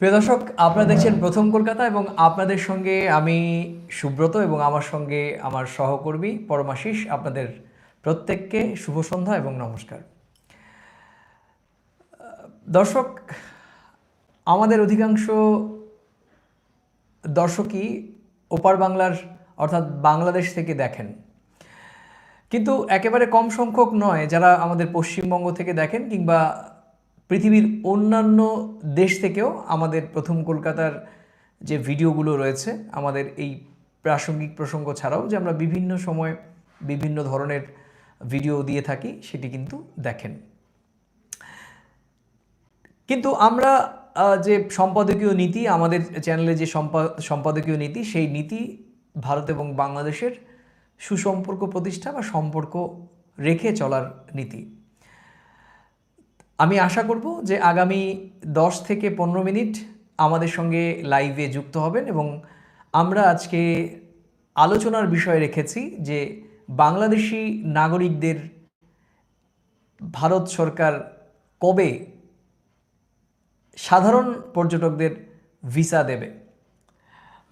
প্রিয় দর্শক, আপনারা দেখছেন প্রথম কলকাতা এবং আপনাদের সঙ্গে আমি সুব্রত এবং আমার সঙ্গে আমার সহকর্মী পরমাশিস। আপনাদের প্রত্যেককে শুভ সন্ধ্যা এবং নমস্কার। দর্শক, আমাদের অধিকাংশ দর্শকই ওপার বাংলার, অর্থাৎ বাংলাদেশ থেকে দেখেন। কিন্তু একেবারে কম সংখ্যক নয়, যারা আমাদের পশ্চিমবঙ্গ থেকে দেখেন কিংবা পৃথিবীর অন্যান্য দেশ থেকেও আমাদের প্রথম কলকাতার যে ভিডিওগুলো রয়েছে, আমাদের এই প্রাসঙ্গিক প্রসঙ্গ ছাড়াও যে আমরা বিভিন্ন সময় বিভিন্ন ধরনের ভিডিও দিয়ে থাকি, সেটি কিন্তু দেখেন। কিন্তু আমরা যে সম্পাদকীয় নীতি, আমাদের চ্যানেলে যে সম্পা- সম্পাদকীয় নীতি, সেই নীতি ভারত এবং বাংলাদেশের সুসম্পর্ক প্রতিষ্ঠা বা সম্পর্ক রেখে চলার নীতি। আমি আশা করব যে আগামী দশ থেকে পনেরো মিনিট আমাদের সঙ্গে লাইভে যুক্ত হবেন এবং আমরা আজকে আলোচনার বিষয় রেখেছি যে বাংলাদেশি নাগরিকদের ভারত সরকার কবে সাধারণ পর্যটকদের ভিসা দেবে।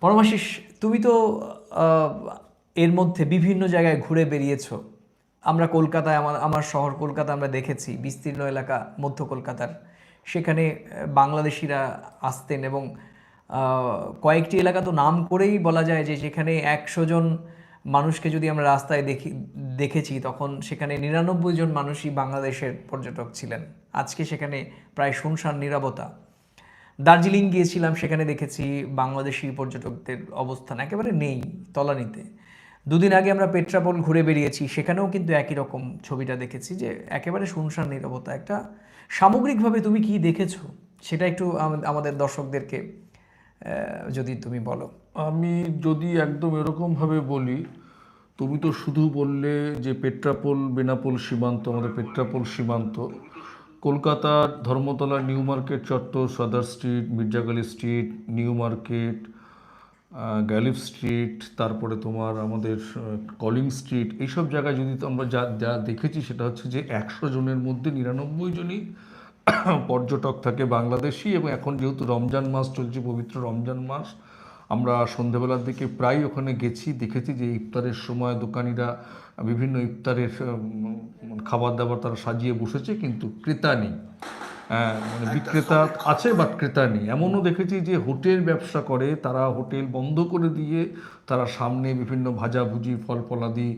পরমাশিস তুমি তো এর মধ্যে বিভিন্ন জায়গায় ঘুরে বেরিয়েছো। আমরা কলকাতায় আমার আমার শহর কলকাতা আমরা দেখেছি, বিস্তীর্ণ এলাকা মধ্য কলকাতার। সেখানে বাংলাদেশিরা আসতেন এবং কয়েকটি এলাকা তো নাম করেই বলা যায় যে যেখানে একশো জন মানুষকে যদি আমরা রাস্তায় দেখি, দেখেছি, তখন সেখানে নিরানব্বই জন মানুষই বাংলাদেশের পর্যটক ছিলেন। আজকে সেখানে প্রায় শুনশান নিরাপত্তা। দার্জিলিং গিয়েছিলাম, সেখানে দেখেছি বাংলাদেশি পর্যটকদের অবস্থান একেবারে নেই, তলানিতে। দুদিন আগে আমরা পেট্রাপোল ঘুরে বেরিয়েছি, সেখানেও কিন্তু একই রকম ছবিটা দেখেছি যে একেবারে শুনশান নিরবতা। একটা সামগ্রিকভাবে তুমি কি দেখেছ? সেটা একটু আমাদের দর্শকদেরকে যদি তুমি বলো। আমি যদি একদম এরকমভাবে বলি, তুমি তো শুধু বললে যে পেট্রাপোল, বেনাপোল সীমান্ত, আমাদের পেট্রাপোল সীমান্ত। কলকাতার ধর্মতলা, নিউ মার্কেট, চত্বর, Sudder street, মির্জাগালি street, new market Galiff street তারপরে তোমার আমাদের কলিং স্ট্রিট এইসব জায়গায় যদি আমরা যা যা দেখেছি সেটা হচ্ছে যে একশো জনের মধ্যে নিরানব্বই জনই পর্যটক থাকে বাংলাদেশি এবং এখন যেহেতু রমজান মাস চলছে, পবিত্র রমজান মাস, আমরা সন্ধেবেলার দিকে প্রায় ওখানে গেছি, দেখেছি যে ইফতারের সময় দোকানিরা বিভিন্ন ইফতারের খাবার দাবার তারা সাজিয়ে বসেছে, কিন্তু ক্রেতা নেই। মানে বিক্রেতা আছে বাট ক্রেতা নেই। এমনও দেখেছি যে হোটেল ব্যবসা করে তারা হোটেল বন্ধ করে দিয়ে তারা সামনে বিভিন্ন ভাজাভুজি ফল ফলাদি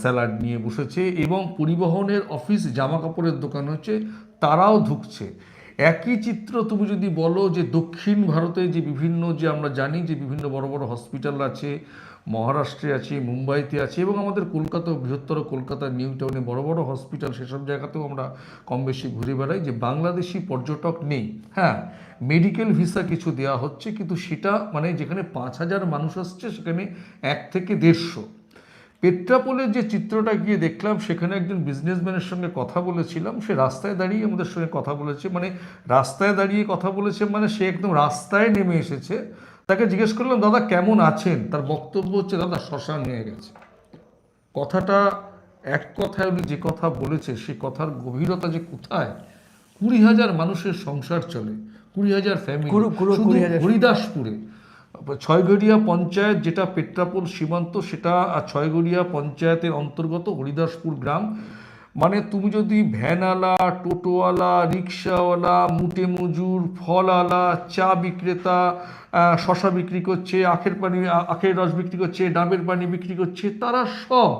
স্যালাড নিয়ে বসেছে এবং পরিবহনের অফিস জামা কাপড়ের দোকান হচ্ছে তারাও ঢুকছে। একই চিত্র তুমি যদি বলো যে দক্ষিণ ভারতে যে বিভিন্ন যে আমরা জানি যে বিভিন্ন বড় বড় হসপিটাল আছে, মহারাষ্ট্রে আছে, মুম্বাইতে আছে এবং আমাদের কলকাতা বৃহত্তর কলকাতা, নিউ টাউনে বড় বড় হসপিটাল সেসব জায়গাতেও আমরা কম বেশি ঘুরে বেড়াই যে বাংলাদেশি পর্যটক নেই। হ্যাঁ মেডিকেল ভিসা কিছু দেওয়া হচ্ছে কিন্তু সেটা মানে যেখানে পাঁচ হাজার মানুষ আসছে সেখানে এক থেকে দেড়শো। পেট্রাপোলের যে চিত্রটা গিয়ে দেখলাম সেখানে একজন বিজনেসম্যানের সঙ্গে কথা বলেছিলাম। সে রাস্তায় দাঁড়িয়ে আমাদের সঙ্গে কথা বলেছে। মানে রাস্তায় দাঁড়িয়ে কথা বলেছে মানে সে একদম রাস্তায় নেমে এসেছে। তাকে জিজ্ঞেস করলাম দাদা কেমন আছেন? তার বক্তব্য হচ্ছে দাদা শ্মশান হয়ে গেছে। কথাটা এক কথায় উনি যে কথা বলেছে সে কথার গভীরতা যে কোথায়? কুড়ি হাজার মানুষের সংসার চলে কুড়ি হাজার ফ্যামিলি। হরিদাসপুরে। ছয়গড়িয়া পঞ্চায়েত যেটা পেট্রাপোল সীমান্ত, সেটা ছয়গড়িয়া পঞ্চায়েতের অন্তর্গত হরিদাসপুর গ্রাম। মানে তুমি যদি ভ্যানওয়ালা, টোটোওয়ালা, রিক্সাওয়ালা মুটে মজুর ফলওয়ালা, চা বিক্রেতা শশা বিক্রি করছে, আখের পানি আখের রস বিক্রি করছে, ডাবের পানি বিক্রি করছে, তারা সব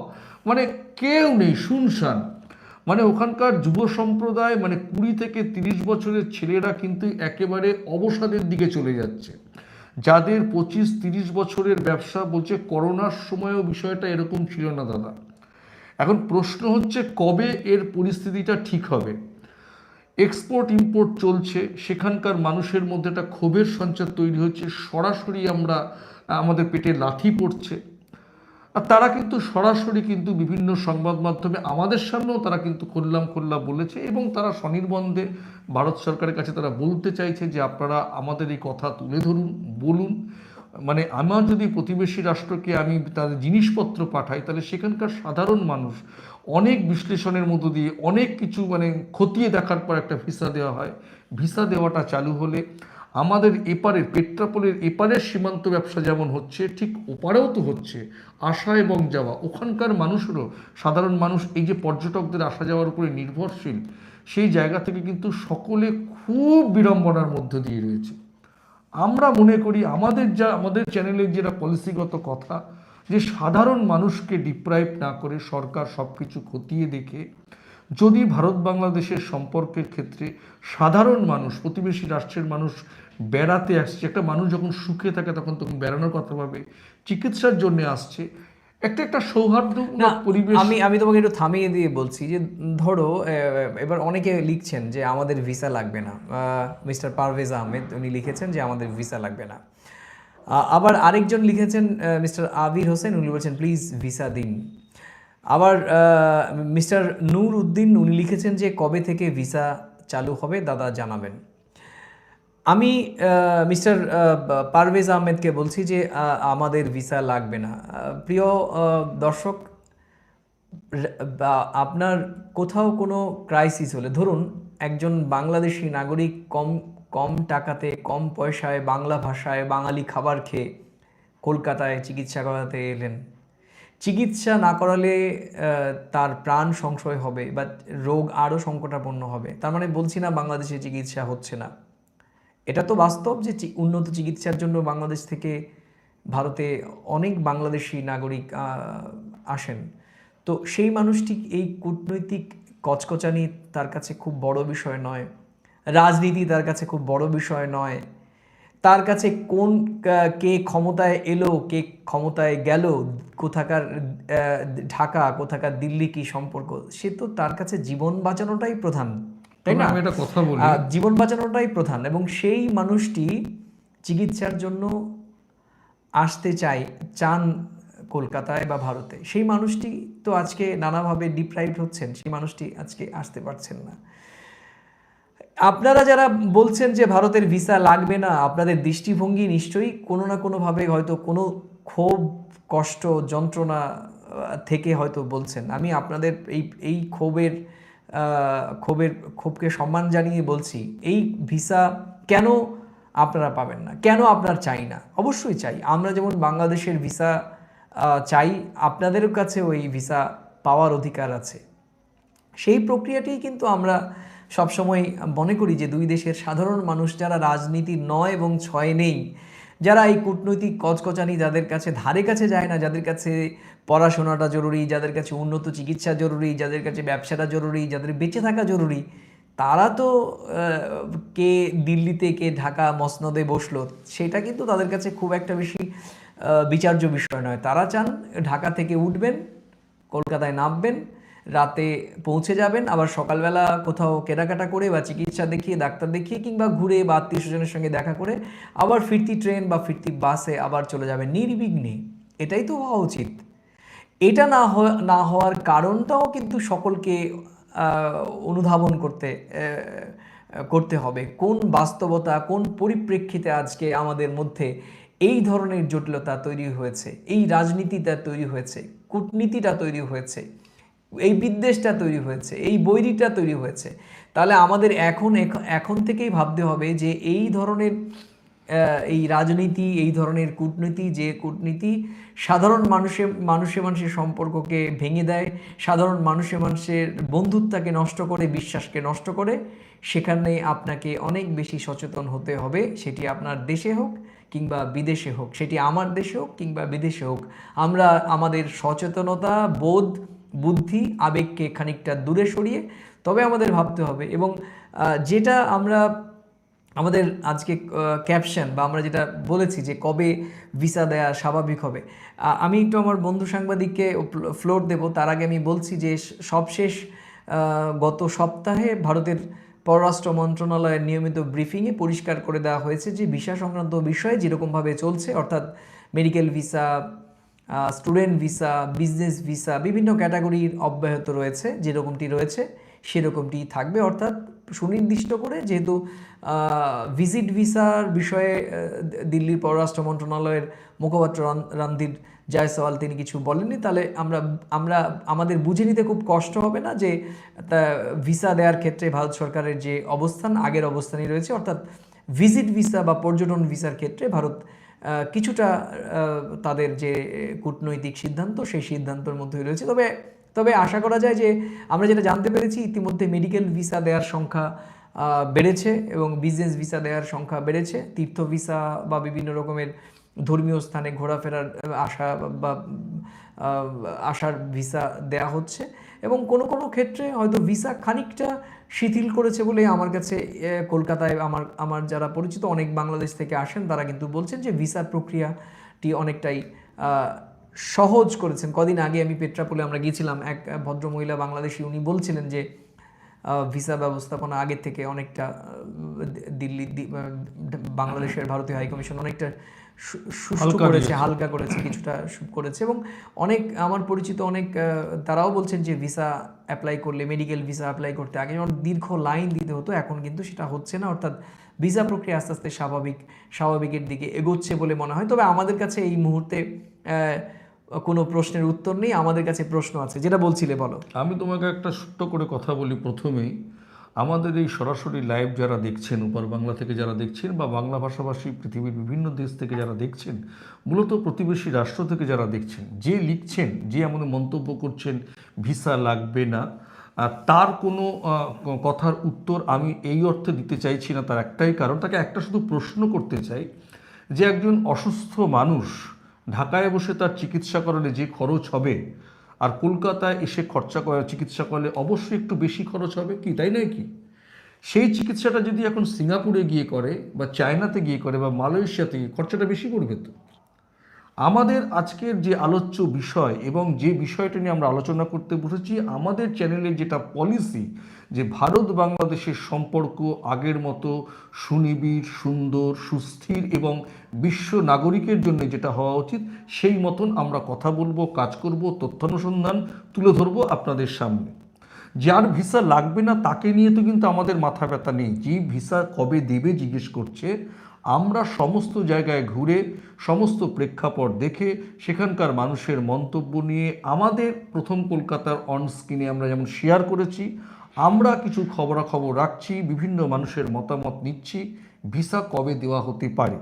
মানে কেউ নেই, শুনশান। মানে ওখানকার যুব সম্প্রদায় মানে কুড়ি থেকে তিরিশ বছরের ছেলেরা কিন্তু একেবারে অবসাদের দিকে চলে যাচ্ছে। যাদের পঁচিশ তিরিশ বছরের ব্যবসা বলছে করোনার সময়ও বিষয়টা এরকম ছিল না, দাদা। এখন প্রশ্ন হচ্ছে কবে এর পরিস্থিতিটা ঠিক হবে? এক্সপোর্ট ইম্পোর্ট চলছে, সেখানকার মানুষের মধ্যে একটা ক্ষোভের সঞ্চার তৈরি হচ্ছে, সরাসরি আমরা, আমাদের পেটে লাঠি পড়ছে। আর তারা কিন্তু সরাসরি কিন্তু বিভিন্ন সংবাদ মাধ্যমে আমাদের সামনেও তারা কিন্তু খুললাম খুল্লা বলেছে এবং তারা স্বনির্বন্ধে ভারত সরকারের কাছে তারা বলতে চাইছে যে আপনারা আমাদের এই কথা তুলে ধরুন, বলুন। মানে আমার যদি প্রতিবেশী রাষ্ট্রকে আমি তাদের জিনিসপত্র পাঠাই, তাহলে সেখানকার সাধারণ মানুষ অনেক বিশ্লেষণের মধ্য দিয়ে অনেক কিছু মানে খতিয়ে দেখার পর একটা ভিসা দেওয়া হয়। ভিসা দেওয়াটা চালু হলে আমাদের এপারের পেট্রাপোলের এপারের সীমান্ত ব্যবসা যেমন হচ্ছে, ঠিক ওপারেও তো হচ্ছে। আসা এবং যাওয়া। ওখানকার মানুষেরও, সাধারণ মানুষ, এই যে পর্যটকদের আসা যাওয়ার উপরে নির্ভরশীল, সেই জায়গা থেকে কিন্তু সকলে খুব বিড়ম্বনার মধ্য দিয়ে রয়েছে। আমরা মনে করি, আমাদের যা, আমাদের চ্যানেলের যেটা পলিসিগত কথা, যে সাধারণ মানুষকে ডিপ্রাইভ না করে সরকার সব কিছু খতিয়ে দেখে যদি ভারত বাংলাদেশের সম্পর্কের ক্ষেত্রে সাধারণ মানুষ প্রতিবেশী রাষ্ট্রের মানুষ বেড়াতে আসছে একটা মানুষ যখন সুখে থাকে তখন তখন বেড়ানোর কথা ভাবে চিকিৎসার জন্য আসছে একটা একটা না পরিবেশ আমি আমি তোমাকে একটু থামিয়ে দিয়ে বলছি যে ধরো এবার অনেকে লিখছেন যে আমাদের ভিসা লাগবে না। মিস্টার পারভেজ আহমেদ উনি লিখেছেন যে আমাদের ভিসা লাগবে না। আবার আরেকজন লিখেছেন মিস্টার আবির হোসেন উনি বলছেন প্লিজ ভিসা দিন। আবার মিস্টার নূর উদ্দিন উনি লিখেছেন যে কবে থেকে ভিসা চালু হবে, দাদা জানাবেন। আমি মিস্টার পারভেজ আহমেদকে বলছি যে আমাদের ভিসা লাগবে না। প্রিয় দর্শক আপনার কোথাও কোনো ক্রাইসিস হলে, ধরুন একজন বাংলাদেশি নাগরিক কম কম টাকাতে, কম পয়সায় বাংলা ভাষায় বাঙালি খাবার খেয়ে কলকাতায় চিকিৎসা করাতে এলেন চিকিৎসা না করালে তার প্রাণ সংশয় হবে বা রোগ আরও সংকটাপন্ন হবে। তার মানে বলছি না বাংলাদেশে চিকিৎসা হচ্ছে না। এটা তো বাস্তব যে উন্নত চিকিৎসার জন্য বাংলাদেশ থেকে ভারতে অনেক বাংলাদেশি নাগরিক আসেন। তো সেই মানুষটি এই কূটনৈতিক কচকচানি তার কাছে খুব বড় বিষয় নয়। রাজনীতি তার কাছে খুব বড় বিষয় নয়। তার কাছে কোন কে ক্ষমতায় এলো কে ক্ষমতায় গেল কোথাকার ঢাকা কোথাকার দিল্লি কি সম্পর্ক সে তো তার কাছে জীবন বাঁচানোটাই প্রধান তাই না? আমি একটা কথা বলি। জীবন বাঁচানোটাই প্রধান এবং সেই মানুষটি চিকিৎসার জন্য আসতে চাই চান কলকাতায় বা ভারতে। সেই মানুষটি তো আজকে নানাভাবে ডিপ্রাইভড হচ্ছেন সেই মানুষটি আজকে আসতে পারছেন না। আপনারা যারা বলছেন যে ভারতের ভিসা লাগবে না, আপনাদের দৃষ্টিভঙ্গি নিশ্চয়ই কোনো না কোনোভাবে হয়তো কোনো ক্ষোভ, কষ্ট, যন্ত্রণা থেকে হয়তো বলছেন। আমি আপনাদের এই এই ক্ষোভের ক্ষোভের, ক্ষোভকে সম্মান জানিয়ে বলছি, এই ভিসা কেন আপনারা পাবেন না? কেন আপনার চাই না? অবশ্যই চাই। আমরা যেমন বাংলাদেশের ভিসা চাই, আপনাদের কাছে ওই ভিসা পাওয়ার অধিকার আছে। সেই প্রক্রিয়াটি কিন্তু আমরা সবসময় মনে করি যে দুই দেশের সাধারণ মানুষ যারা রাজনীতি নয় এবং ছয় নেই, যারা এই কূটনৈতিক কচকচানি যাদের কাছে ধারে কাছে যায় না, যাদের কাছে পড়াশোনাটা জরুরি, যাদের কাছে উন্নত চিকিৎসা জরুরি, যাদের কাছে ব্যবসাটা জরুরি, যাদের বেঁচে থাকা জরুরি, তারা তো কে দিল্লিতে, কে ঢাকা মসনদে বসল, সেটা কিন্তু তাদের কাছে খুব একটা বেশি বিচার্য বিষয় নয়। তারা চান ঢাকা থেকে উঠবেন, কলকাতায় নামবেন রাতে পৌঁছে যাবেন, আবার সকালবেলা কোথাও কেনাকাটা করে বা চিকিৎসা দেখিয়ে, ডাক্তার দেখিয়ে কিংবা ঘুরে বা আত্মীয় স্বজনের সঙ্গে দেখা করে আবার ফিরতি ট্রেন বা ফিরতি বাসে আবার চলে যাবেন। নির্বিঘ্নে এটাই তো হওয়া উচিত। এটা না না হওয়ার কারণটাও কিন্তু সকলকে অনুধাবন করতে করতে হবে। কোন বাস্তবতা, কোন পরিপ্রেক্ষিতে আজকে আমাদের মধ্যে এই ধরনের জটিলতা তৈরি হয়েছে, এই রাজনীতিটা তৈরি হয়েছে, কূটনীতিটা তৈরি হয়েছে এই বিদ্বেষটা তৈরি হয়েছে, এই বৈরিটা তৈরি হয়েছে। তাহলে আমাদের এখন এখন থেকেই ভাবতে হবে যে এই ধরনের এই রাজনীতি, এই ধরনের কূটনীতি, যে কূটনীতি সাধারণ মানুষে মানুষে মানুষের সম্পর্ককে ভেঙে দেয়, সাধারণ মানুষে মানুষের বন্ধুত্বকে নষ্ট করে, বিশ্বাসকে নষ্ট করে, সেখানে আপনাকে অনেক বেশি সচেতন হতে হবে। সেটি আপনার দেশে হোক কিংবা বিদেশে হোক, সেটি আমার দেশে হোক কিংবা বিদেশে হোক। আমরা, আমাদের সচেতনতা, বোধ বুদ্ধি, আবেগকে খানিকটা দূরে সরিয়ে তবে আমাদের ভাবতে হবে এবং যেটা আমরা, আমাদের আজকে ক্যাপশন বা আমরা যেটা বলেছি যে কবে ভিসা দেয়া স্বাভাবিক হবে আমি একটু আমার বন্ধু সাংবাদিককে ফ্লোর দেব। তার আগে আমি বলছি যে সবশেষ গত সপ্তাহে ভারতের পররাষ্ট্র মন্ত্রণালয়ের নিয়মিত ব্রিফিংয়ে পরিষ্কার করে দেওয়া হয়েছে যে ভিসা সংক্রান্ত বিষয়ে যেরকমভাবে চলছে, অর্থাৎ medical visa student visa business visa বিভিন্ন ক্যাটাগরির অব্যাহত রয়েছে, যেরকমটি রয়েছে, সেরকমটি থাকবে। অর্থাৎ সুনির্দিষ্ট করে যেহেতু ভিজিট ভিসার বিষয়ে দিল্লির পররাষ্ট্র মন্ত্রণালয়ের মুখপাত্র রণধীর জয়সওয়াল তিনি কিছু বলেননি। তাহলে আমরা আমরা, আমাদের বুঝে নিতে খুব কষ্ট হবে না যে ভিসা দেওয়ার ক্ষেত্রে ভারত সরকারের যে অবস্থান, আগের অবস্থানই রয়েছে। অর্থাৎ ভিজিট ভিসা বা পর্যটন ভিসার ক্ষেত্রে ভারত কিছুটা তাদের যে কূটনৈতিক সিদ্ধান্ত, সেই সিদ্ধান্তের মধ্যেই রয়েছে। তবে তবে আশা করা যায় যে, আমরা যেটা জানতে পেরেছি, ইতিমধ্যে মেডিকেল ভিসা দেওয়ার সংখ্যা বেড়েছে এবং বিজনেস ভিসা দেওয়ার সংখ্যা বেড়েছে। তীর্থ ভিসা বা বিভিন্ন রকমের ধর্মীয় স্থানে ঘোরাফেরার আশা বা আসার ভিসা দেয়া হচ্ছে। এবং কোনো কোনো ক্ষেত্রে হয়তো ভিসা খানিকটা শিথিল করেছে বলে আমার কাছে কলকাতায় আমার আমার যারা পরিচিত অনেক বাংলাদেশ থেকে আসেন, তারা কিন্তু বলছেন যে ভিসার প্রক্রিয়াটি অনেকটাই সহজ করেছেন। কদিন আগে আমি পেট্রাপোলে আমরা গিয়েছিলাম, এক ভদ্রমহিলা বাংলাদেশি উনি বলছিলেন যে ভিসা ব্যবস্থাপনা আগের থেকে অনেকটা দিল্লি বাংলাদেশের ভারতীয় হাইকমিশন অনেকটা সুষ্ঠু করেছে হালকা করেছে কিছুটা করেছে এবং অনেক আমার পরিচিত অনেক তারাও বলছেন যে ভিসা অ্যাপ্লাই করলে মেডিকেল ভিসা অ্যাপ্লাই করতে আগে যেমন দীর্ঘ লাইন দিতে হতো এখন কিন্তু সেটা হচ্ছে না অর্থাৎ ভিসা প্রক্রিয়া আস্তে আস্তে স্বাভাবিক স্বাভাবিকের দিকে এগোচ্ছে বলে মনে হয়। তবে আমাদের কাছে এই মুহূর্তে কোনো প্রশ্নের উত্তর নেই আমাদের কাছে প্রশ্ন আছে যেটা বলছিলে বলো। আমি তোমাকে একটা ছোট্ট করে কথা বলি প্রথমেই। আমাদের এই সরাসরি লাইভ যারা দেখছেন, উপর বাংলা থেকে যারা দেখছেন বা বাংলা ভাষাভাষী পৃথিবীর বিভিন্ন দেশ থেকে যারা দেখছেন, মূলত প্রতিবেশী রাষ্ট্র থেকে যারা দেখছেন, যে লিখছেন, যে আমাদের মন্তব্য করছেন, ভিসা লাগবে না তার কোনো কথার উত্তর আমি এই অর্থে দিতে চাইছি না, তার একটাই কারণ, তাকে একটা শুধু প্রশ্ন করতে চাই, যে একজন অসুস্থ মানুষ ঢাকায় বসে তার চিকিৎসা করালে যে খরচ হবে আর কলকাতায় এসে খরচা করে, চিকিৎসা করলে অবশ্যই একটু বেশি খরচ হবে কি, তাই নয় কি? সেই চিকিৎসাটা যদি এখন সিঙ্গাপুরে গিয়ে করে বা চায়নাতে গিয়ে করে বা মালয়েশিয়াতে গিয়ে, খরচাটা বেশি পড়বে তো। আমাদের আজকের যে আলোচ্য বিষয় এবং যে বিষয়টা নিয়ে আমরা আলোচনা করতে বসেছি, আমাদের চ্যানেলের যেটা পলিসি যে ভারত বাংলাদেশের সম্পর্ক আগের মতো সুনিবিড়, সুন্দর, সুস্থির এবং বিশ্ব নাগরিকের জন্য যেটা হওয়া উচিত, সেই মতন আমরা কথা বলব, কাজ করব তথ্যানুসন্ধান তুলে ধরবো আপনাদের সামনে। যার ভিসা লাগবে না তাকে নিয়ে তো কিন্তু আমাদের মাথা ব্যথা নেই। যে ভিসা কবে দেবে জিজ্ঞেস করছে। আমরা সমস্ত জায়গায় ঘুরে সমস্ত প্রেক্ষাপট দেখে সেখানকার মানুষের মন্তব্য নিয়ে আমাদের প্রথম কলকাতার অন স্ক্রিনে আমরা যেমন শেয়ার করেছি, আমরা কিছু খবরাখবর রাখছি, বিভিন্ন মানুষের মতামত নিচ্ছি, ভিসা কবে দেওয়া হতে পারে?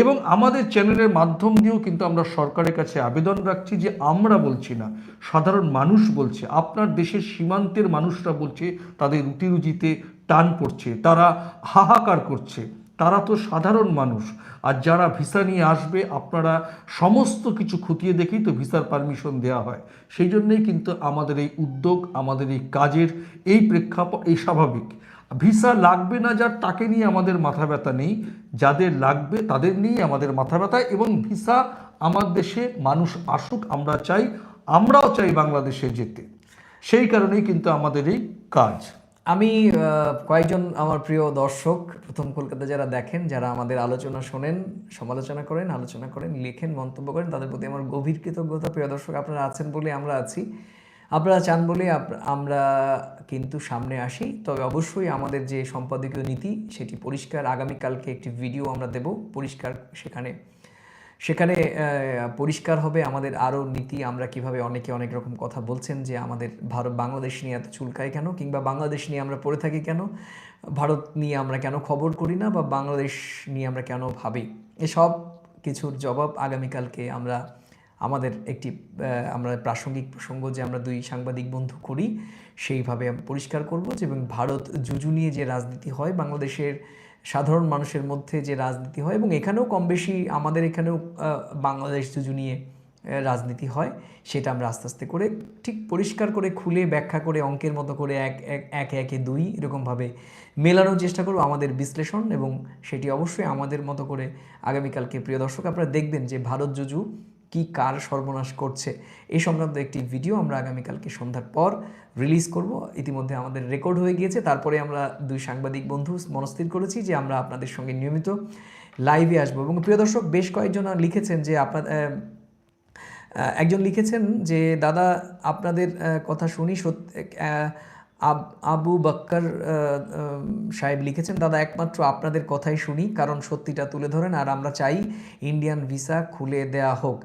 এবং আমাদের চ্যানেলের মাধ্যম দিয়েও কিন্তু আমরা সরকারের কাছে আবেদন রাখছি যে আমরা বলছি না, সাধারণ মানুষ বলছে, আপনার দেশের সীমান্তের মানুষরা বলছে, তাদের রুটি রুজিতে টান পড়ছে, তারা হাহাকার করছে, তারা তো সাধারণ মানুষ। আর যারা ভিসা নিয়ে আসবে, আপনারা সমস্ত কিছু খুঁটিয়ে দেখেই তো ভিসার পারমিশন দেওয়া হয়। সেই জন্যই কিন্তু আমাদের এই উদ্যোগ, আমাদের এই কাজের এই প্রেক্ষাপট, এই স্বাভাবিক। ভিসা লাগবে না যার, তাকে নিয়ে আমাদের মাথা ব্যথা নেই। যাদের লাগবে, তাদের নিয়ে আমাদের মাথা ব্যথা এবং ভিসা আমার দেশে মানুষ আসুক, আমরা চাই, আমরাও চাই বাংলাদেশে যেতে। সেই কারণেই কিন্তু আমাদের এই কাজ। আমি কয়েকজন আমার প্রিয় দর্শক, প্রথম কলকাতা যারা দেখেন, যারা আমাদের আলোচনা শোনেন, সমালোচনা করেন, আলোচনা করেন, লেখেন, মন্তব্য করেন, তাদের প্রতি আমার গভীর কৃতজ্ঞতা। প্রিয় দর্শক, আপনারা আছেন বলে আমরা আছি। আপনারা চান বলে আমরা কিন্তু সামনে আসি। তবে অবশ্যই আমাদের যে সম্পাদকীয় নীতি, সেটি পরিষ্কার। আগামীকালকে একটি ভিডিও আমরা দেব। পরিষ্কার সেখানে সেখানে পরিষ্কার হবে আমাদের আরও নীতি। আমরা কীভাবে অনেকে অনেক রকম কথা বলছেন যে আমাদের ভারত, বাংলাদেশ নিয়ে এত চুলকায় কেন? কিংবা বাংলাদেশ নিয়ে আমরা পড়ে থাকি কেন? ভারত নিয়ে আমরা কেন খবর করি না? বা বাংলাদেশ নিয়ে আমরা কেন ভাবি? এসব কিছুর জবাব আগামীকালকে আমরা, আমাদের একটি আমরা প্রাসঙ্গিক প্রসঙ্গ যে আমরা দুই সাংবাদিক বন্ধু করি, সেইভাবে পরিষ্কার করব যে এবং ভারত জুজু নিয়ে যে রাজনীতি হয়, বাংলাদেশের সাধারণ মানুষের মধ্যে যে রাজনীতি হয় এবং এখানেও কম বেশি আমাদের এখানেও বাংলাদেশ জুজু নিয়ে রাজনীতি হয়, সেটা আমরা আস্তে আস্তে করে ঠিক পরিষ্কার করে খুলে ব্যাখ্যা করে অঙ্কের মতো করে এক এক, একে দুই এরকমভাবে মেলানোর চেষ্টা করব আমাদের বিশ্লেষণ এবং সেটি অবশ্যই আমাদের মতো করে আগামীকালকে, প্রিয় দর্শক, আপনারা দেখবেন যে ভারত জুজু কি কার সর্বনাশ করছে, এই সংক্রান্ত একটি ভিডিও আমরা আগামীকালকে সন্ধ্যার পর রিলিজ করব। ইতিমধ্যে আমাদের রেকর্ড হয়ে গিয়েছে। তারপরে আমরা দুই সাংবাদিক বন্ধু মনস্থির করেছি যে আমরা আপনাদের সঙ্গে নিয়মিত লাইভে আসব। এবং প্রিয় দর্শক, বেশ কয়েকজন লিখেছেন যে আপনার একজন লিখেছেন যে, দাদা, আপনাদের কথা শুনি সত্যি আব- আবু বাক্কার সাহেব লিখেছেন, দাদা, একমাত্র আপনাদের কথাই শুনি, কারণ সত্যিটা তুলে ধরেন, আর আমরা চাই ইন্ডিয়ান ভিসা খুলে দেয়া হোক।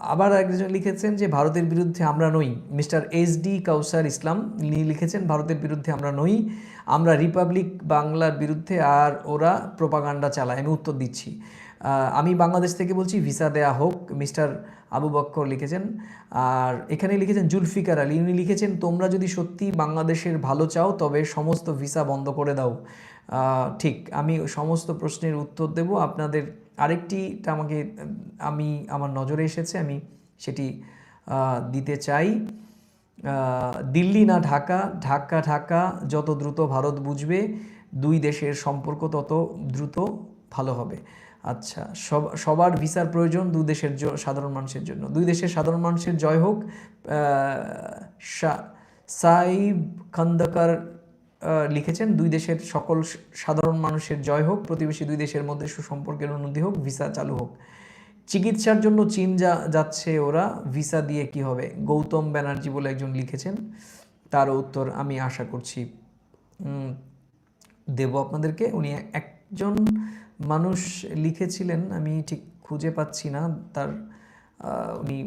আবার একজন লিখেছেন যে, ভারতের বিরুদ্ধে আমরা নই। Mister S D Kawsar Islam, ইনি লিখেছেন, ভারতের বিরুদ্ধে আমরা নই, আমরা রিপাবলিক বাংলার বিরুদ্ধে, আর ওরা প্রোপাগান্ডা চালায়। আমি উত্তর দিচ্ছি। আমি বাংলাদেশ থেকে বলছি, ভিসা দেয়া হোক, মিস্টার আবু বক্কর লিখেছেন। আর এখানে লিখেছেন, জুলফিকার আলী উনি লিখেছেন, তোমরা যদি সত্যি বাংলাদেশের ভালো চাও, তবে সমস্ত ভিসা বন্ধ করে দাও। ঠিক, আমি সমস্ত প্রশ্নের উত্তর দেব। আপনাদের আরেকটিটা আমাকে, আমি, আমার নজরে এসেছে, আমি সেটি দিতে চাই। দিল্লি না ঢাকা? ঢাকা ঢাকা, যত দ্রুত ভারত বুঝবে, দুই দেশের সম্পর্ক তত দ্রুত ভালো হবে। আচ্ছা সব, সবার ভিসার প্রয়োজন দুই দেশের সাধারণ মানুষের জন্য। দুই দেশের সাধারণ মানুষের জয় হোক সাইব খন্দকার লিখেছেন, দুই দেশের সকল সাধারণ মানুষের জয় হোক, প্রতিবেশী দুই দেশের মধ্যে সুসম্পর্কের উন্নতি হোক, ভিসা চালু হোক। চিকিৎসার জন্য চীন যা, যাচ্ছে ওরা, ভিসা দিয়ে কি হবে? গৌতম ব্যানার্জি বলে একজন লিখেছেন, তার উত্তর আমি আশা করছি দেব আপনাদেরকে। উনি একজন মানুষ লিখেছিলেন, আমি ঠিক খুঁজে পাচ্ছি না, তার উনি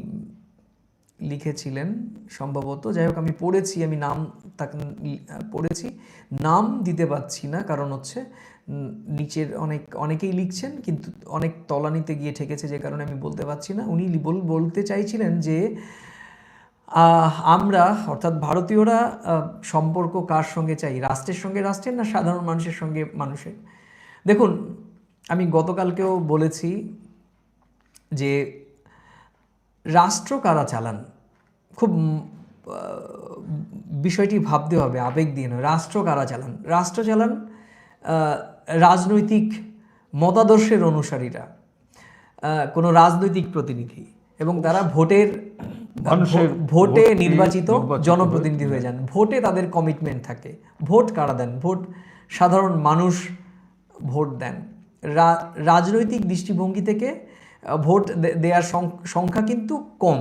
লিখেছিলেন সম্ভবত। যাই হোক, আমি পড়েছি, আমি নাম তাকে পড়েছি। নাম দিতে পারছি না, কারণ হচ্ছে নিচের অনেক, অনেকেই লিখছেন, কিন্তু অনেক তলানিতে গিয়ে ঠেকেছে, যে কারণে আমি বলতে পারছি না। উনি বলতে চাইছিলেন যে আমরা, অর্থাৎ ভারতীয়রা সম্পর্ক কার সঙ্গে চাই? রাষ্ট্রের সঙ্গে রাষ্ট্রের না সাধারণ মানুষের সঙ্গে মানুষের? দেখুন আমি গতকালকেও বলেছি যে রাষ্ট্র কারা চালান? খুব বিষয়টি ভাবতে হবে আবেগ দিয়ে নয়। রাষ্ট্র কারা চালান? রাষ্ট্র চালান রাজনৈতিক মতাদর্শের অনুসারীরা কোনো রাজনৈতিক প্রতিনিধি এবং তারা ভোটের ভোটে নির্বাচিত জনপ্রতিনিধি হয়ে যান। ভোটে তাদের কমিটমেন্ট থাকে। ভোট কারা দেন? ভোট সাধারণ মানুষ ভোট দেন। রাজনৈতিক দৃষ্টিভঙ্গি থেকে ভোট দেওয়ার সংখ্যা কিন্তু কম।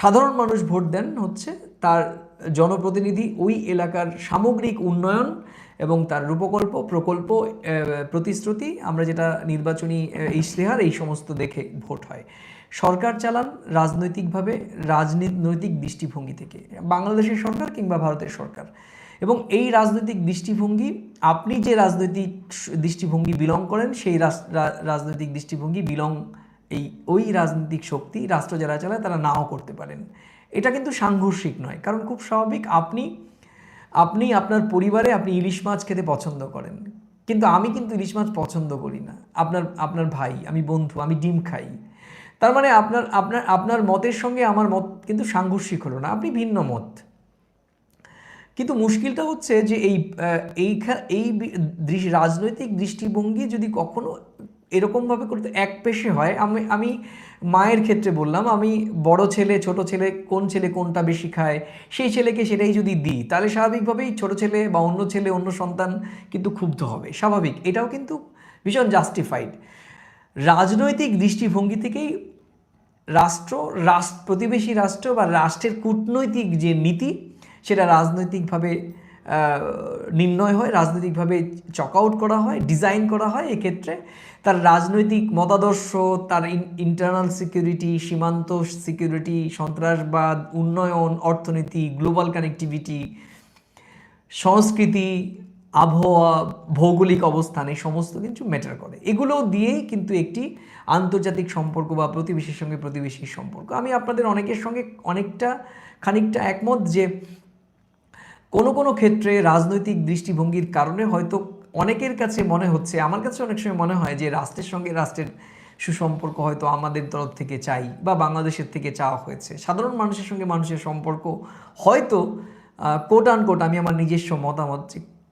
সাধারণ মানুষ ভোট দেন হচ্ছে তার জনপ্রতিনিধি ওই এলাকার সামগ্রিক উন্নয়ন এবং তার রূপকল্প, প্রকল্প প্রতিশ্রুতি, আমরা যেটা নির্বাচনী ইশতেহার, এই সমস্ত দেখে ভোট হয়। সরকার চালান রাজনৈতিকভাবে রাজনৈতিক দৃষ্টিভঙ্গি থেকে। বাংলাদেশের সরকার কিংবা ভারতের সরকার। এবং এই রাজনৈতিক দৃষ্টিভঙ্গি, আপনি যে রাজনৈতিক দৃষ্টিভঙ্গি বিলং করেন, সেই রাজনৈতিক দৃষ্টিভঙ্গি বিলং এই, ওই রাজনৈতিক শক্তি, রাষ্ট্র যারা চালায়, তারা নাও করতে পারেন। এটা কিন্তু সাংঘর্ষিক নয়, কারণ খুব স্বাভাবিক আপনি আপনি আপনার পরিবারে আপনি ইলিশ মাছ খেতে পছন্দ করেন। কিন্তু আমি কিন্তু ইলিশ মাছ পছন্দ করি না। আপনার আপনার ভাই, আমি বন্ধু, আমি ডিম খাই। তার মানে আপনার আপনার আপনার মতের সঙ্গে আমার মত কিন্তু সাংঘর্ষিক হলো না। আপনি ভিন্ন মত। কিন্তু মুশকিলটা হচ্ছে যে এই এই রাজনৈতিক দৃষ্টিভঙ্গি যদি কখনো এরকমভাবে করতে এক পেশে হয়, আমি আমি মায়ের ক্ষেত্রে বললাম, আমি বড় ছেলে, ছোট ছেলে, কোন ছেলে কোনটা বেশি খায়, সেই ছেলেকে সেটাই যদি দিই, তাহলে স্বাভাবিকভাবেই ছোট ছেলে বা অন্য ছেলে, অন্য সন্তান কিন্তু ক্ষুব্ধ হবে। স্বাভাবিক। এটাও কিন্তু ভীষণ জাস্টিফাইড রাজনৈতিক দৃষ্টিভঙ্গি থেকেই রাষ্ট্র রাষ্ট্র, প্রতিবেশী রাষ্ট্র বা রাষ্ট্রের কূটনৈতিক যে নীতি সেটা রাজনৈতিকভাবে নির্ণয় হয়, রাজনৈতিকভাবে চক আউট করা হয়, ডিজাইন করা হয়, এক্ষেত্রে তার রাজনৈতিক মতাদর্শ, তার ইন্টারনাল সিকিউরিটি সীমান্ত সিকিউরিটি সন্ত্রাসবাদ, উন্নয়ন, অর্থনীতি গ্লোবাল কানেক্টিভিটি সংস্কৃতি, আবহাওয়া, ভৌগোলিক অবস্থান, এই সমস্ত কিছু ম্যাটার করে। এগুলো দিয়েই কিন্তু একটি আন্তর্জাতিক সম্পর্ক বা প্রতিবেশীর সঙ্গে প্রতিবেশীর সম্পর্ক। আমি আপনাদের অনেকের সঙ্গে অনেকটা, খানিকটা একমত যে কোনো কোনো ক্ষেত্রে রাজনৈতিক দৃষ্টিভঙ্গির কারণে হয়তো অনেকের কাছে মনে হচ্ছে, আমার কাছে অনেক সময় মনে হয় যে রাষ্ট্রের সঙ্গে রাষ্ট্রের সুসম্পর্ক হয়তো আমাদের তরফ থেকে চাই বা বাংলাদেশের থেকে চাওয়া হয়েছে। সাধারণ মানুষের সঙ্গে মানুষের সম্পর্ক হয়তো কোট আন কোট আমি আমার নিজস্ব মতামত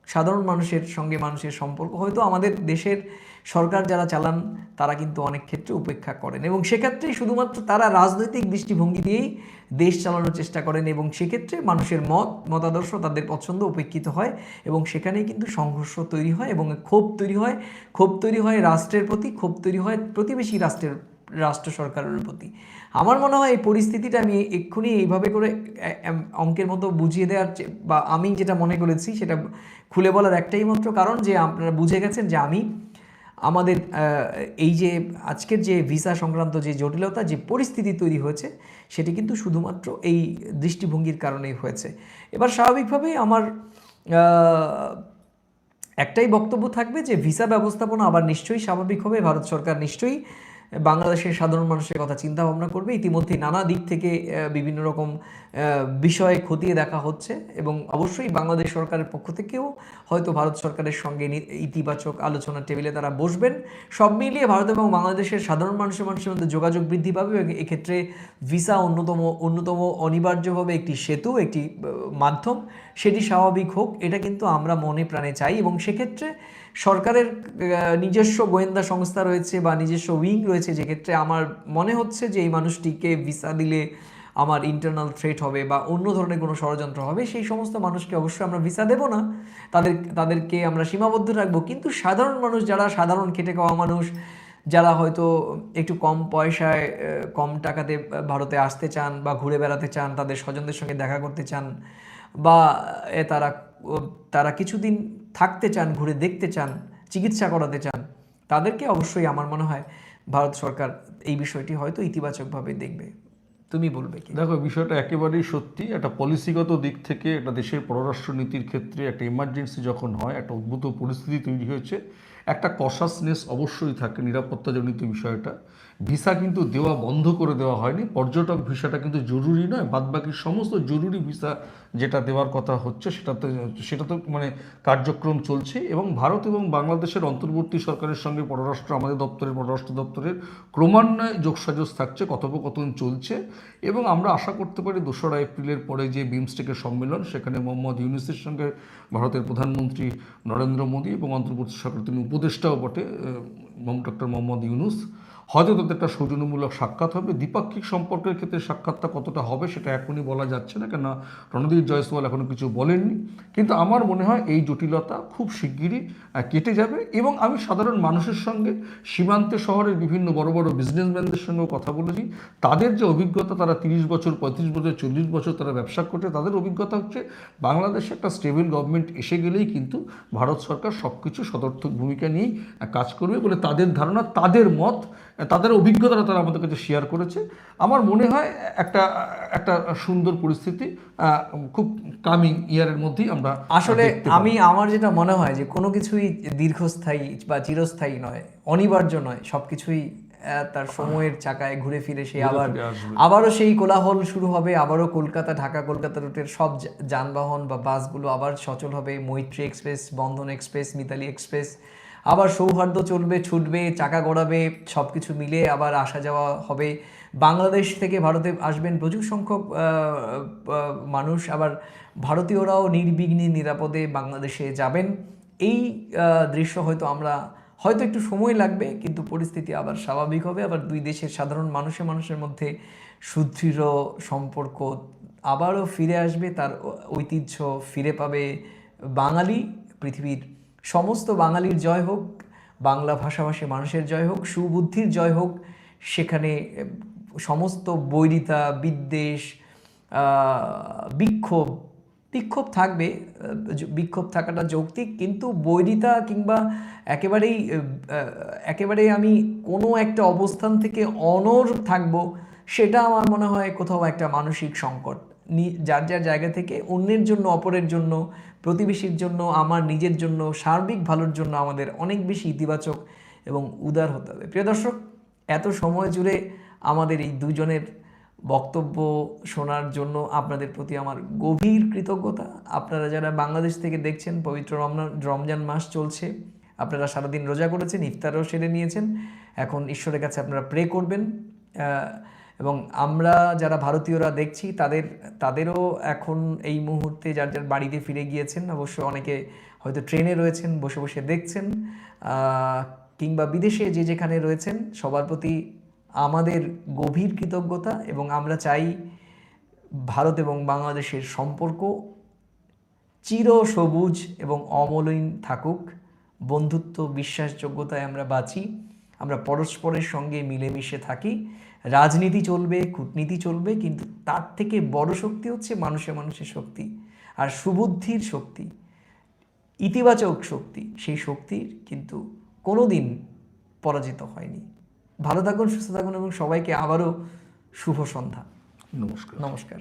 সাধারণ মানুষের সঙ্গে মানুষের সম্পর্ক হয়তো আমাদের দেশের সরকার যারা চালান তারা কিন্তু অনেক ক্ষেত্রে উপেক্ষা করেন। এবং সেক্ষেত্রে শুধুমাত্র তারা রাজনৈতিক দৃষ্টিভঙ্গি দিয়েই দেশ চালানোর চেষ্টা করেন এবং সেক্ষেত্রে মানুষের মত, মতাদর্শ তাদের পছন্দ উপেক্ষিত হয় এবং সেখানেই কিন্তু সংঘর্ষ তৈরি হয় এবং ক্ষোভ তৈরি হয়। ক্ষোভ তৈরি হয় রাষ্ট্রের প্রতি, ক্ষোভ তৈরি হয় প্রতিবেশী রাষ্ট্রের, রাষ্ট্র সরকারের প্রতি। আমার মনে হয় এই পরিস্থিতিটা আমি এক্ষুনি এইভাবে করে অঙ্কের মতো বুঝিয়ে দেওয়ার বা আমি যেটা মনে করেছি সেটা খুলে বলার একটাই মাত্র কারণ যে আপনারা বুঝে গেছেন যে আমি আমাদের এই যে আজকের যে ভিসা সংক্রান্ত যে জটিলতা, যে পরিস্থিতি তৈরি হয়েছে, সেটি কিন্তু শুধুমাত্র এই দৃষ্টিভঙ্গির কারণেই হয়েছে। এবার স্বাভাবিকভাবেই আমার একটাই বক্তব্য থাকবে যে ভিসা ব্যবস্থাপনা আবার নিশ্চয়ই স্বাভাবিক হবে। ভারত সরকার নিশ্চয়ই বাংলাদেশের সাধারণ মানুষের কথা চিন্তা ভাবনা করবে। ইতিমধ্যে নানা দিক থেকে বিভিন্ন রকম বিষয়ে খতিয়ে দেখা হচ্ছে এবং অবশ্যই বাংলাদেশ সরকারের পক্ষ থেকেও হয়তো ভারত সরকারের সঙ্গে ইতিবাচক আলোচনা টেবিলে তারা বসবেন। সব মিলিয়ে ভারত এবং বাংলাদেশের সাধারণ মানুষের মানুষের মধ্যে যোগাযোগ বৃদ্ধি পাবে এবং এক্ষেত্রে ভিসা অন্যতম অন্যতম অনিবার্যভাবে একটি সেতু, একটি মাধ্যম, সেটি স্বাভাবিক হোক, এটা কিন্তু আমরা মনে প্রাণে চাই এবং সেক্ষেত্রে সরকারের নিজস্ব গোয়েন্দা সংস্থা রয়েছে বা নিজস্ব উইং রয়েছে, যেক্ষেত্রে আমার মনে হচ্ছে যে এই মানুষটিকে ভিসা দিলে আমার ইন্টারনাল থ্রেট হবে বা অন্য ধরনের কোনো ষড়যন্ত্র হবে। সেই সমস্ত মানুষকে অবশ্যই আমরা ভিসা দেব না। তাদের, তাদেরকে আমরা সীমাবদ্ধ রাখব। কিন্তু সাধারণ মানুষ যারা, সাধারণ খেটে খাওয়া মানুষ, যারা হয়তো একটু কম পয়সায় কম টাকাতে ভারতে আসতে চান বা ঘুরে বেড়াতে চান, তাদের স্বজনদের সঙ্গে দেখা করতে চান বা তারা তারা কিছুদিন থাকতে চান, ঘুরে দেখতে চান, চিকিৎসা করাতে চান, তাদেরকে অবশ্যই আমার মনে হয় ভারত সরকার এই বিষয়টি হয়তো ইতিবাচকভাবে দেখবে। তুমি বলবে কি? দেখো বিষয়টা একেবারেই সত্যি। একটা পলিসিগত দিক থেকে একটা দেশের পররাষ্ট্র নীতির ক্ষেত্রে একটা ইমার্জেন্সি যখন হয়, একটা অদ্ভুত পরিস্থিতি তৈরি হয়েছে, একটা কশাসনেস অবশ্যই থাকে, নিরাপত্তাজনিত বিষয়টা। ভিসা কিন্তু দেওয়া বন্ধ করে দেওয়া হয়নি। পর্যটক ভিসাটা কিন্তু জরুরি নয়। বাদবাকি সমস্ত জরুরি ভিসা যেটা দেওয়ার কথা হচ্ছে সেটা তো সেটা তো মানে কার্যক্রম চলছে এবং ভারত এবং বাংলাদেশের অন্তর্বর্তী সরকারের সঙ্গে পররাষ্ট্র, আমাদের দপ্তরের, পররাষ্ট্র দপ্তরের ক্রমান্বয়ে যোগসাজস থাকছে, কথোপকথন চলছে এবং আমরা আশা করতে পারি দোসরা এপ্রিলের পরে যে বিমস্টেকের সম্মেলন, সেখানে মোহাম্মদ ইউনুসের সঙ্গে ভারতের প্রধানমন্ত্রী নরেন্দ্র মোদী এবং অন্তর্বর্তী সরকার তিনি উপদেষ্টাও বটে ডক্টর মোহাম্মদ ইউনুস। হয়তো তাদের একটা সৌজন্যমূলক সাক্ষাৎ হবে। দ্বিপাক্ষিক সম্পর্কের ক্ষেত্রে সাক্ষাৎটা কতটা হবে সেটা এখনই বলা যাচ্ছে না কেন রণদীপ জয়সওয়াল এখনও কিছু বলেননি। কিন্তু আমার মনে হয় এই জটিলতা খুব শিগগিরই কেটে যাবে এবং আমি সাধারণ মানুষের সঙ্গে সীমান্তে শহরের বিভিন্ন বড় বড় বিজনেসম্যানদের সঙ্গেও কথা বলেছি। তাদের যে অভিজ্ঞতা, তারা তিরিশ বছর, পঁয়ত্রিশ বছর, চল্লিশ বছর তারা ব্যবসা করছে, তাদের অভিজ্ঞতা হচ্ছে বাংলাদেশে একটা স্টেবল গভর্নমেন্ট এসে গেলেই কিন্তু ভারত সরকার সব কিছু সদর্থক ভূমিকা নিয়েই কাজ করবে বলে তাদের ধারণা, তাদের মত তাদের অভিজ্ঞতাটা তারা আমাদের কাছে শেয়ার করেছে। আমার মনে হয় একটা একটা সুন্দর পরিস্থিতি খুব কামিং ইয়ারের মধ্যেই আমরা আসলে আমি আমার যেটা মনে হয় যে কোনো কিছুই দীর্ঘস্থায়ী বা চিরস্থায়ী নয় অনিবার্য নয় সব কিছুই তার সময়ের চাকায় ঘুরে ফিরে সে আবার আবারও সেই কোলাহল শুরু হবে আবারও কলকাতা ঢাকা কলকাতা রুটের সব যানবাহন বা বাসগুলো আবার সচল হবে। Maitree Express Bandhan Express Mitali Express আবার সৌহার্দ্য চলবে, ছুটবে, চাকা গড়াবে সব কিছু মিলে আবার আসা যাওয়া হবে। বাংলাদেশ থেকে ভারতে আসবেন প্রচুর সংখ্যক মানুষ। আবার ভারতীয়রাও নির্বিঘ্নে নিরাপদে বাংলাদেশে যাবেন। এই দৃশ্য হয়তো আমরা, হয়তো একটু সময় লাগবে, কিন্তু পরিস্থিতি আবার স্বাভাবিক হবে। আবার দুই দেশের সাধারণ মানুষের মানুষের মধ্যে সুদৃঢ় সম্পর্ক আবারও ফিরে আসবে। তার ঐতিহ্য ফিরে পাবে বাঙালি, পৃথিবীর সমস্ত বাঙালির জয় হোক, বাংলা ভাষাভাষী মানুষের জয় হোক, সুবুদ্ধির জয় হোক, সেখানে সমস্ত বৈরিতা, বিদ্বেষ বিক্ষোভ বিক্ষোভ থাকবে বিক্ষোভ থাকাটা যৌক্তিক, কিন্তু বৈরিতা কিংবা একেবারেই একেবারেই আমি কোনো একটা অবস্থান থেকে অনর থাকব, সেটা আমার মনে হয় কোথাও একটা মানসিক সংকট। যার যার জায়গা থেকে অন্যের জন্য, অপরের জন্য প্রতিবেশীর জন্য, আমার নিজের জন্য, সার্বিক ভালোর জন্য আমাদের অনেক বেশি ইতিবাচক এবং উদার হতে হবে। প্রিয় দর্শক, এত সময় জুড়ে আমাদের এই দুজনের বক্তব্য শোনার জন্য আপনাদের প্রতি আমার গভীর কৃতজ্ঞতা। আপনারা যারা বাংলাদেশ থেকে দেখছেন, পবিত্র রমজান রমজান মাস চলছে, আপনারা সারাদিন রোজা করেছেন, ইফতারও সেরে নিয়েছেন। এখন ঈশ্বরের কাছে আপনারা প্রে করবেন। এবং আমরা যারা ভারতীয়রা দেখছি, তাদের, তাদেরও এখন এই মুহূর্তে যার যার বাড়িতে ফিরে গিয়েছেন, অবশ্য অনেকে হয়তো ট্রেনে রয়েছেন, বসে বসে দেখছেন কিংবা বিদেশে যে যেখানে রয়েছেন, সবার প্রতি আমাদের গভীর কৃতজ্ঞতা এবং আমরা চাই ভারত এবং বাংলাদেশের সম্পর্ক চির সবুজ এবং অমলিন থাকুক। বন্ধুত্ব, বিশ্বাসযোগ্যতায় আমরা বাঁচি। আমরা পরস্পরের সঙ্গে মিলেমিশে থাকি। রাজনীতি চলবে কূটনীতি চলবে কিন্তু তার থেকে বড় শক্তি হচ্ছে মানুষে মানুষের শক্তি আর সুবুদ্ধির শক্তি ইতিবাচক শক্তি। সেই শক্তির কিন্তু কোনো দিন পরাজিত হয়নি। ভালো থাকুন সুস্থ থাকুন এবং সবাইকে আবারও শুভ সন্ধ্যা। নমস্কার। নমস্কার।